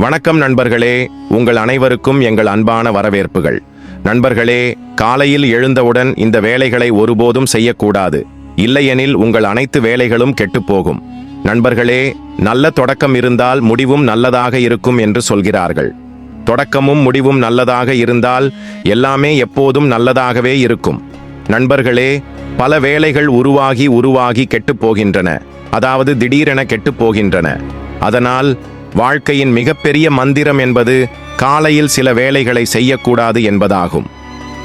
வணக்கம் நண்பர்களே உங்கள் அனைவருக்கும் எங்கள் அன்பான வரவேற்புகள். நண்பர்களே காலையில் எழுந்தவுடன் இந்த வேலைகளை ஒருபோதும் செய்யக்கூடாது. இல்லையெனில் உங்கள் அனைத்து வேலைகளும் கெட்டுப்போகும். நண்பர்களே நல்ல தொடக்கம் இருந்தால் முடிவும் நல்லதாக இருக்கும் என்று சொல்கிறார்கள். தொடக்கமும் முடிவும் நல்லதாக இருந்தால் எல்லாமே எப்போதும் நல்லதாகவே இருக்கும். நண்பர்களே பல வேலைகள் உருவாகி உருவாகி கெட்டுப் போகின்றன. அதாவது திடீரென கெட்டுப் போகின்றன. அதனால் வாழ்க்கையின் மிகப்பெரிய மந்திரம் என்பது காலையில் சில வேலைகளை செய்யக்கூடாது என்பதாகும்.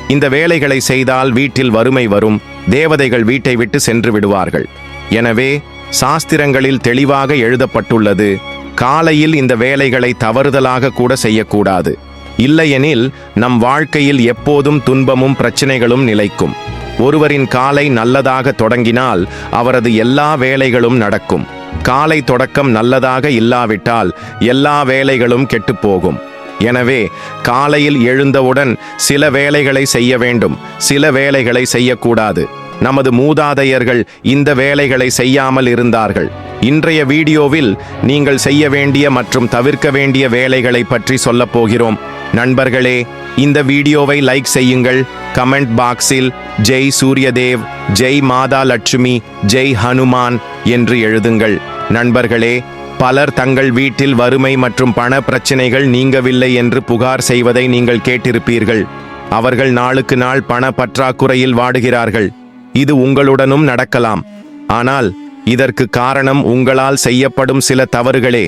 இந்த வேலைகளை செய்தால் வீட்டில் வறுமை வரும் தேவதைகள் வீட்டை விட்டு சென்று விடுவார்கள். எனவே சாஸ்திரங்களில் தெளிவாக எழுதப்பட்டுள்ளது காலையில் இந்த வேலைகளை தவறுதலாக கூட செய்யக்கூடாது. இல்லையெனில் நம் வாழ்க்கையில் எப்போதும் துன்பமும் பிரச்சனைகளும் நிலைக்கும். ஒருவரின் காலை நல்லதாக தொடங்கினால் அவரது எல்லா வேலைகளும் நடக்கும். காலை தொடக்கம் நல்லதாக இல்லாவிட்டால் எல்லா வேலைகளும் கெட்டுப்போகும். எனவே காலையில் எழுந்தவுடன் சில வேலைகளை செய்ய வேண்டும். சில வேலைகளை செய்யக்கூடாது. நமது மூதாதையர்கள் இந்த வேலைகளை செய்யாமல் இருந்தார்கள். இன்றைய வீடியோவில் நீங்கள் செய்ய வேண்டிய மற்றும் தவிர்க்க வேண்டிய வேலைகளை பற்றி சொல்லப் போகிறோம். நண்பர்களே இந்த வீடியோவை லைக் செய்யுங்கள். கமெண்ட் பாக்ஸில் ஜெய் சூரியதேவ் ஜெய் மாதா லட்சுமி ஜெய் ஹனுமான் என்று எழுதுங்கள். நண்பர்களே பலர் தங்கள் வீட்டில் வறுமை மற்றும் பண பிரச்சினைகள் நீங்கவில்லை என்று புகார் செய்வதை நீங்கள் கேட்டிருப்பீர்கள். அவர்கள் நாளுக்கு நாள் பண பற்றாக்குறையில் வாடுகிறார்கள். இது உங்களுடனும் நடக்கலாம். ஆனால் இதற்கு காரணம் உங்களால் செய்யப்படும் சில தவறுகளே.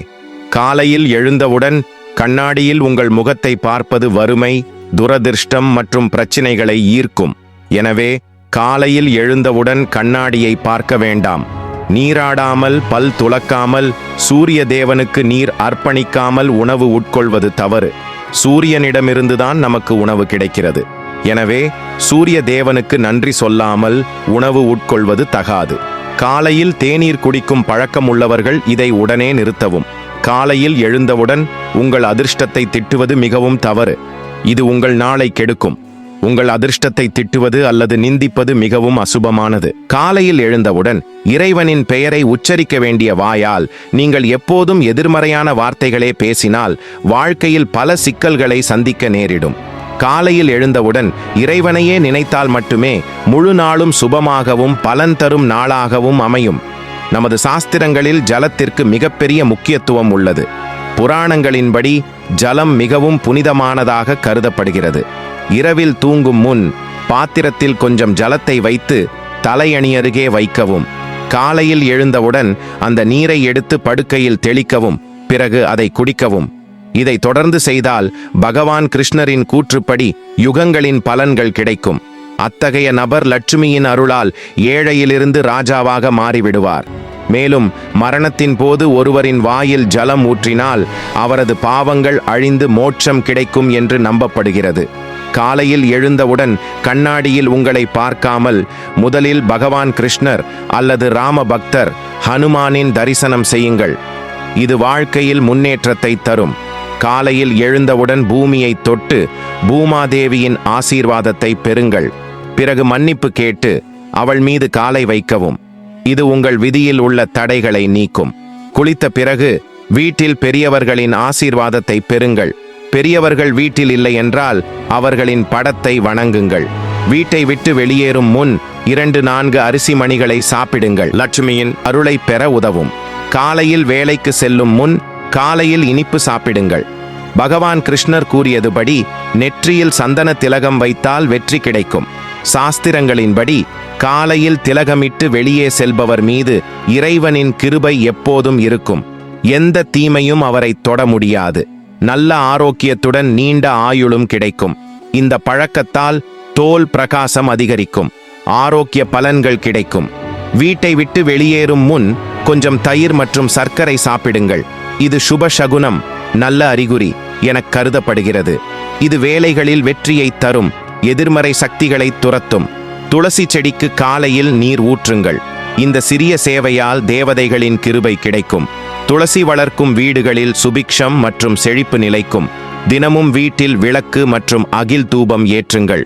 காலையில் எழுந்தவுடன் கண்ணாடியில் உங்கள் முகத்தை பார்ப்பது வறுமை துரதிர்ஷ்டம் மற்றும் பிரச்சினைகளை ஈர்க்கும். எனவே காலையில் எழுந்தவுடன் கண்ணாடியை பார்க்க வேண்டாம். நீராடாமல் பல் துளக்காமல் சூரிய தேவனுக்கு நீர் அர்ப்பணிக்காமல் உணவு உட்கொள்வது தவறு. சூரியனிடமிருந்துதான் நமக்கு உணவு கிடைக்கிறது. எனவே சூரிய தேவனுக்கு நன்றி சொல்லாமல் உணவு உட்கொள்வது தகாது. காலையில் தேநீர் குடிக்கும் பழக்கம் உள்ளவர்கள் இதை உடனே நிறுத்தவும். காலையில் எழுந்தவுடன் உங்கள் அதிர்ஷ்டத்தை திட்டுவது மிகவும் தவறு. இது உங்கள் நாளை கெடுக்கும். உங்கள் அதிர்ஷ்டத்தை திட்டுவது அல்லது நிந்திப்பது மிகவும் அசுபமானது. காலையில் எழுந்தவுடன் இறைவனின் பெயரை உச்சரிக்க வேண்டிய வாயால் நீங்கள் எப்போதும் எதிர்மறையான வார்த்தைகளே பேசினால் வாழ்க்கையில் பல சிக்கல்களை சந்திக்க நேரிடும். காலையில் எழுந்தவுடன் இறைவனையே நினைத்தால் மட்டுமே முழு நாளும் சுபமாகவும் பலன் தரும் நாளாகவும் அமையும். நமது சாஸ்திரங்களில் ஜலத்திற்கு மிகப்பெரிய முக்கியத்துவம் உள்ளது. புராணங்களின்படி ஜலம் மிகவும் புனிதமானதாக கருதப்படுகிறது. இரவில் தூங்கும் முன் பாத்திரத்தில் கொஞ்சம் ஜலத்தை வைத்து தலையணி அருகே வைக்கவும். காலையில் எழுந்தவுடன் அந்த நீரை எடுத்து படுக்கையில் தெளிக்கவும் பிறகு அதை குடிக்கவும். இதை தொடர்ந்து செய்தால் பகவான் கிருஷ்ணரின் கூற்றுப்படி யுகங்களின் பலன்கள் கிடைக்கும். அத்தகைய நபர் லட்சுமியின் அருளால் ஏழையிலிருந்து ராஜாவாக மாறிவிடுவார். மேலும் மரணத்தின் போது ஒருவரின் வாயில் ஜலம் ஊற்றினால் அவரது பாவங்கள் அழிந்து மோட்சம் கிடைக்கும் என்று நம்பப்படுகிறது. காலையில் எழுந்தவுடன் கண்ணாடியில் உங்களை பார்க்காமல் முதலில் பகவான் கிருஷ்ணர் அல்லது ராம பக்தர் ஹனுமானின் தரிசனம் செய்யுங்கள். இது வாழ்க்கையில் முன்னேற்றத்தை தரும். காலையில் எழுந்தவுடன் பூமியை தொட்டு பூமாதேவியின் ஆசீர்வாதத்தை பெறுங்கள். பிறகு மன்னிப்பு கேட்டு அவள் மீது காலை வைக்கவும். இது உங்கள் விதியில் உள்ள தடைகளை நீக்கும். குளித்த பிறகு வீட்டில் பெரியவர்களின் ஆசீர்வாதத்தை பெறுங்கள். பெரியவர்கள் வீட்டில் இல்லை என்றால் அவர்களின் படத்தை வணங்குங்கள். வீட்டை விட்டு வெளியேறும் முன் இரண்டு நான்கு அரிசி மணிகளை சாப்பிடுங்கள். லட்சுமியின் அருளை பெற உதவும். காலையில் வேலைக்கு செல்லும் முன் காலையில் இனிப்பு சாப்பிடுங்கள். பகவான் கிருஷ்ணர் கூறியதுபடி நெற்றியில் சந்தன திலகம் வைத்தால் வெற்றி கிடைக்கும். சாஸ்திரங்களின்படி காலையில் திலகமிட்டு வெளியே செல்பவர் மீது இறைவனின் கிருபை எப்போதும் இருக்கும். எந்த தீமையும் அவரை தொட முடியாது. நல்ல ஆரோக்கியத்துடன் நீண்ட ஆயுளும் கிடைக்கும். இந்த பழக்கத்தால் தோல் பிரகாசம் அதிகரிக்கும். ஆரோக்கிய பலன்கள் கிடைக்கும். வீட்டை விட்டு வெளியேறும் முன் கொஞ்சம் தயிர் மற்றும் சர்க்கரை சாப்பிடுங்கள். இது சுப சகுனம் நல்ல அறிகுறி எனக் கருதப்படுகிறது. இது வேலைகளில் வெற்றியை தரும் எதிர்மறை சக்திகளை துரத்தும். துளசி செடிக்கு காலையில் நீர் ஊற்றுங்கள். இந்த சிறிய சேவையால் தேவதைகளின் கிருபை கிடைக்கும். துளசி வளர்க்கும் வீடுகளில் சுபிக்ஷம் மற்றும் செழிப்பு நிலைக்கும். தினமும் வீட்டில் விளக்கு மற்றும் அகில் தூபம் ஏற்றுங்கள்.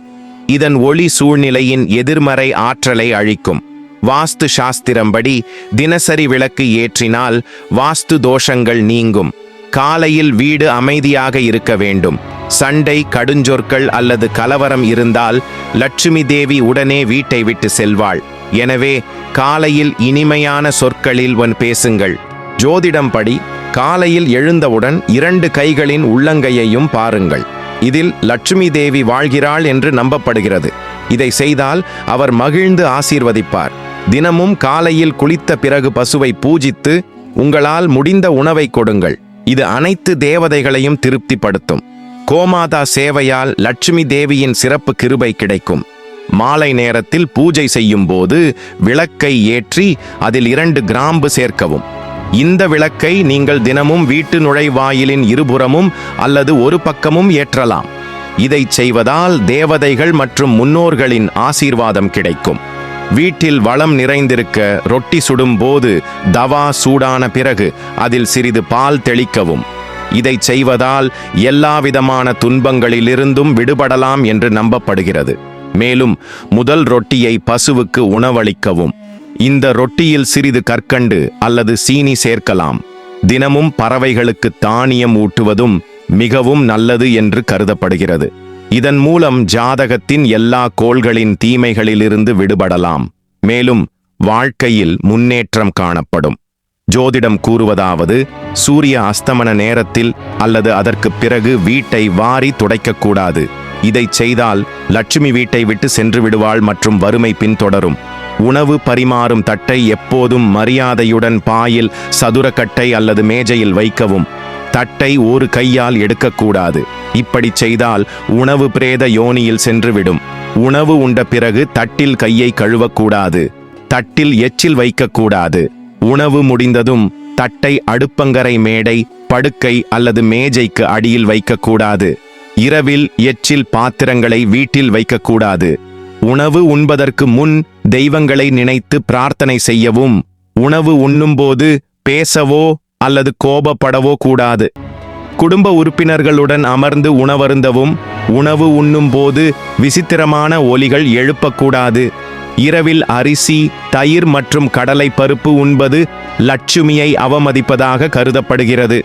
இதன் ஒளி சூழ்நிலையின் எதிர்மறை ஆற்றலை அழிக்கும். வாஸ்து சாஸ்திரம்படி தினசரி விளக்கு ஏற்றினால் வாஸ்து தோஷங்கள் நீங்கும். காலையில் வீடு அமைதியாக இருக்க வேண்டும். சண்டை கடுஞ்சொற்கள் அல்லது கலவரம் இருந்தால் லட்சுமி தேவி உடனே வீட்டை விட்டு செல்வாள். எனவே காலையில் இனிமையான சொற்களில் ஒன் பேசுங்கள். ஜோதிடம் படி காலையில் எழுந்தவுடன் இரண்டு கைகளின் உள்ளங்கையையும் பாருங்கள். இதில் லட்சுமி தேவி வாழ்கிறாள் என்று நம்பப்படுகிறது. இதை செய்தால் அவர் மகிழ்ந்து ஆசீர்வதிப்பார். தினமும் காலையில் குளித்த பிறகு பசுவை பூஜித்து உங்களால் முடிந்த உணவை கொடுங்கள். இது அனைத்து தேவதைகளையும் திருப்திப்படுத்தும். கோமாதா சேவையால் லட்சுமி தேவியின் சிறப்பு கிருபை கிடைக்கும். மாலை நேரத்தில் பூஜை செய்யும் போது விளக்கை ஏற்றி அதில் இரண்டு கிராம்பு சேர்க்கவும். இந்த விளக்கை நீங்கள் தினமும் வீட்டு நுழைவாயிலின் இருபுறமும் அல்லது ஒரு பக்கமும் ஏற்றலாம். இதைச் செய்வதால் தேவதைகள் மற்றும் முன்னோர்களின் ஆசீர்வாதம் கிடைக்கும். வீட்டில் வளம் நிறைந்திருக்க ரொட்டி சுடும் போது தவா சூடான பிறகு அதில் சிறிது பால் தெளிக்கவும். இதைச் செய்வதால் எல்லாவிதமான துன்பங்களிலிருந்தும் விடுபடலாம் என்று நம்பப்படுகிறது. மேலும் முதல் ரொட்டியை பசுவுக்கு உணவளிக்கவும். இந்த ரொட்டியில் சிறிது கற்கண்டு அல்லது சீனி சேர்க்கலாம். தினமும் பறவைகளுக்கு தானியம் ஊட்டுவதும் மிகவும் நல்லது என்று கருதப்படுகிறது. இதன் மூலம் ஜாதகத்தின் எல்லா கோள்களின் தீமைகளிலிருந்து விடுபடலாம். மேலும் வாழ்க்கையில் முன்னேற்றம் காணப்படும். ஜோதிடம் கூறுவதாவது சூரிய அஸ்தமன நேரத்தில் அல்லது அதற்குப் பிறகு வீட்டை வாரி துடைக்கக்கூடாது. இதைச் செய்தால் லட்சுமி வீட்டை விட்டு சென்று விடுவாள் மற்றும் வறுமை பின்தொடரும். உணவு பரிமாறும் தட்டை எப்போதும் மரியாதையுடன் பாயில் சதுரக்கட்டை அல்லது மேஜையில் வைக்கவும். தட்டை ஒரு கையால் எடுக்கக்கூடாது. இப்படி செய்தால் உணவு பிரேத யோனியில் சென்றுவிடும். உணவு உண்ட பிறகு தட்டில் கையை கழுவக்கூடாது. தட்டில் எச்சில் வைக்கக்கூடாது. உணவு முடிந்ததும் தட்டை அடுப்பங்கரை மேடை படுக்கை அல்லது மேஜைக்கு அடியில் வைக்கக்கூடாது. இரவில் எச்சில் பாத்திரங்களை வீட்டில் வைக்கக்கூடாது. உணவு உண்பதற்கு முன் தெய்வங்களை நினைத்து பிரார்த்தனை செய்யவும் உணவு உண்ணும்போது பேசவோ அல்லது கோபப்படவோ கூடாது. குடும்ப உறுப்பினர்களுடன் அமர்ந்து உணவருந்தவும் உணவு உண்ணும்போது விசித்திரமான ஒலிகள் எழுப்பக்கூடாது. இரவில் அரிசி தயிர் மற்றும் கடலை பருப்பு உண்பது லட்சுமியை அவமதிப்பதாக கருதப்படுகிறது.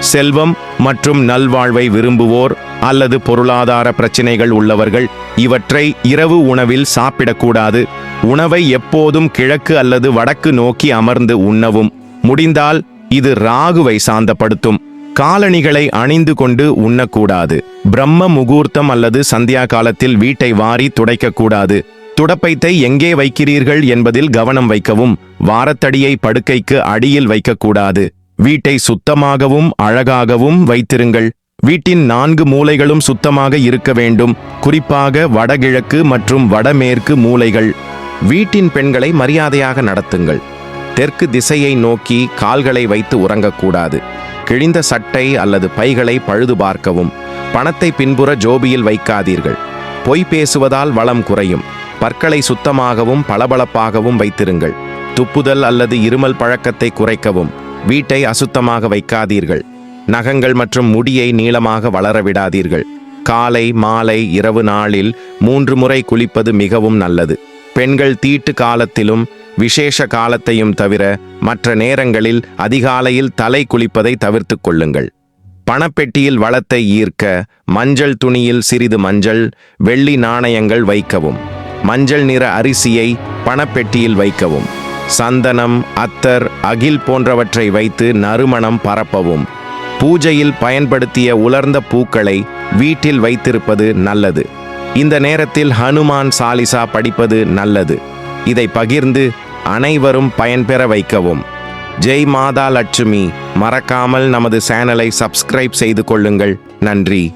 செல்வம் மற்றும் நல்வாழ்வை விரும்புவோர் அல்லது பொருளாதார பிரச்சினைகள் உள்ளவர்கள் இவற்றை இரவு உணவில் சாப்பிடக்கூடாது. உணவை எப்போதும் கிழக்கு அல்லது வடக்கு நோக்கி அமர்ந்து உண்ணவும். முடிந்தால் இது ராகுவை சாந்தப்படுத்தும். காலணிகளை அணிந்து கொண்டு உண்ணக்கூடாது. பிரம்ம முகூர்த்தம் அல்லது சந்தியா காலத்தில் வீட்டை வாரி துடைக்கக்கூடாது. துடப்பைத்தை எங்கே வைக்கிறீர்கள் என்பதில் கவனம் வைக்கவும். வாரத்தடியை படுக்கைக்கு அடியில் வைக்கக்கூடாது. வீட்டை சுத்தமாகவும் அழகாகவும் வைத்திருங்கள். வீட்டின் நான்கு மூலைகளும் சுத்தமாக இருக்க வேண்டும். குறிப்பாக வடகிழக்கு மற்றும் வடமேற்கு மூலைகள். வீட்டின் பெண்களை மரியாதையாக நடத்துங்கள். தெற்கு திசையை நோக்கி கால்களை வைத்து உறங்கக்கூடாது. கிழிந்த சட்டை அல்லது பைகளை பழுது பார்க்கவும். பணத்தை பின்புற ஜோபியில் வைக்காதீர்கள். பொய் பேசுவதால் வளம் குறையும். பற்களை சுத்தமாகவும் பளபளப்பாகவும் வைத்திருங்கள். துப்புதல் அல்லது இருமல் பழக்கத்தை குறைக்கவும். வீட்டை அசுத்தமாக வைக்காதீர்கள். நகங்கள் மற்றும் முடியை நீளமாக வளர விடாதீர்கள். காலை மாலை இரவு நாளில் மூன்று முறை குளிப்பது மிகவும் நல்லது. பெண்கள் தீட்டு காலத்திலும் விசேஷ காலத்தையும் தவிர மற்ற நேரங்களில் அதிகாலையில் தலை குளிப்பதை தவிர்த்து கொள்ளுங்கள். பணப்பெட்டியில் வளத்தை ஈர்க்க மஞ்சள் துணியில் சிறிது மஞ்சள் வெள்ளி நாணயங்கள் வைக்கவும். மஞ்சள் நிற அரிசியை பணப்பெட்டியில் வைக்கவும். சந்தனம் அத்தர் அகில் போன்றவற்றை வைத்து நறுமணம் பரப்பவும். பூஜையில் பயன்படுத்திய உலர்ந்த பூக்களை வீட்டில் வைத்திருப்பது நல்லது. இந்த நேரத்தில் ஹனுமான் சாலிசா படிப்பது நல்லது. இதை பகிர்ந்து அனைவரும் பயன்பெற வைக்கவும். ஜெய் மாதா லட்சுமி. மறக்காமல் நமது சேனலை சப்ஸ்கிரைப் செய்து கொள்ளுங்கள். நன்றி.